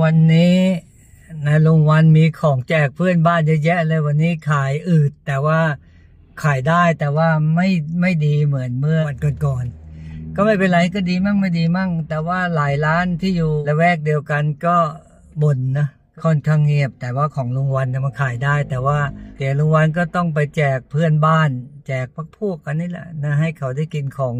วันนี้นายลุงวันมีของแจกเพื่อนบ้านเยอะแยะเลยวันนี้ขายอืด แต่ว่าขายได้แต่ว่าไม่ไม่ดีเหมือนเมื่อวันก่อนๆก็ไม่เป็นไรก็ดีมั่งไม่ดีมั่ง แต่ว่าหลายร้านที่อยู่ละแวกเดียวกันก็บ่นนะค่อนข้างเงียบ แต่ว่าของลุงวันมันขายได้ แต่ว่าเดี๋ยวลุงวันก็ต้องไปแจกเพื่อนบ้าน แจกพักพวกกันนี่แหละนะให้เขาได้กินของ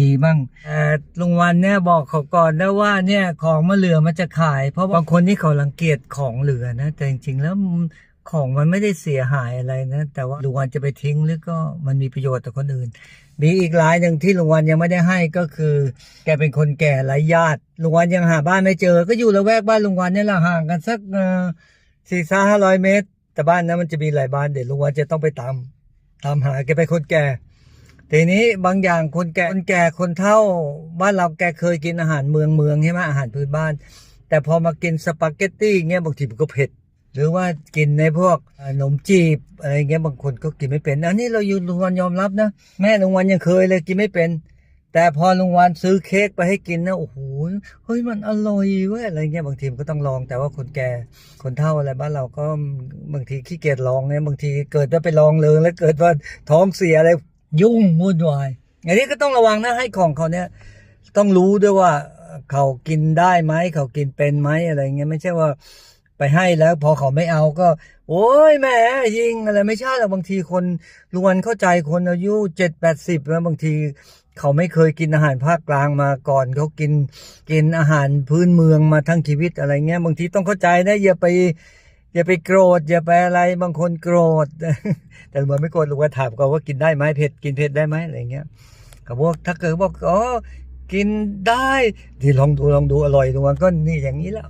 ดีๆมั่งแต่ลุงวันเนี่ยบอกเขาก่อนนะว่าเนี่ยของมาเหลือมันจะขาย เพราะบางคนที่เขารังเกียจของเหลือนะ แต่จริงๆแล้วของมันไม่ได้เสียหายอะไรนะ แต่ว่าลุงวันจะไปทิ้งหรือก็มันมีประโยชน์ต่อคนอื่น มีอีกรายหนึ่งที่ลุงวันยังไม่ได้ให้ก็คือ แกเป็นคนแก่ไร้ญาติลุงวันยังหาบ้านไม่เจอ ก็อยู่ละแวกบ้านลุงวันเนี่ยแหละห่างกันสักสี่สาห้าร้อยเมตร แต่บ้านนั้นมันจะมีหลายบ้านเดี๋ยวลุงวันจะต้องไปตาม ตามหาแกไปคนแก่ ทีนี้บางอย่างคนแก่คนแก่คนเฒ่า บ้านเราแกเคยกินอาหารเมืองเมืองใช่ไหมอาหารพื้นบ้าน แต่พอมากินสปาเกตตี้เงี้ยบางทีมันก็เผ็ด หรือว่ากินในพวกขนมจีบอะไรเงี้ยบางคนก็กินไม่เป็น อันนี้เราอยู่ลุงวันยอมรับนะ แม่ลุงวันยังเคยเลยกินไม่เป็น แต่พอลุงวันซื้อเค้กไปให้กินนะโอ้โหเฮ้ยมันอร่อยเว้ยอะไรเงี้ยบางทีมันก็ต้องลอง แต่ว่าคนแก่คนเฒ่าอะไรบ้านเราก็บางทีขี้เกียจลองเนี่ยบางทีเกิดว่าไปลองเลยแล้วเกิดว่าท้องเสียอะไรยุ่งวุ่นวายอันนี้ก็ต้องระวังนะให้ของเขาเนี่ยต้องรู้ด้วยว่าเขากินได้ไหมเขากินเป็นไหมอะไรเงี้ยไม่ใช่ว่าไปให้แล้วพอเขาไม่เอาก็ โอ้ยแม่ยิงอะไรไม่ใช่หรอกบางทีคนลวนเข้าใจคนอายุเจ็ดแปดสิบแล้วบางที เขาไม่เคยกินอาหารภาคกลางมาก่อนเขากินกินอาหารพื้นเมืองมาทั้งชีวิตอะไรเงี้ยบางทีต้องเข้าใจนะอย่าไป อย่าไปโกรธอย่าไปอะไรบางคนโกรธ แต่ลุงวันไม่โกรธลุงวันถามก่อนว่ากินได้ไหมเผ็ดกินเผ็ดได้ไหมอะไรเงี้ยเขาบอกถ้าเกิดบอกอ๋อกินได้ที่ลองดูลองดูอร่อยลุงวันก็นี่อย่างนี้แหละ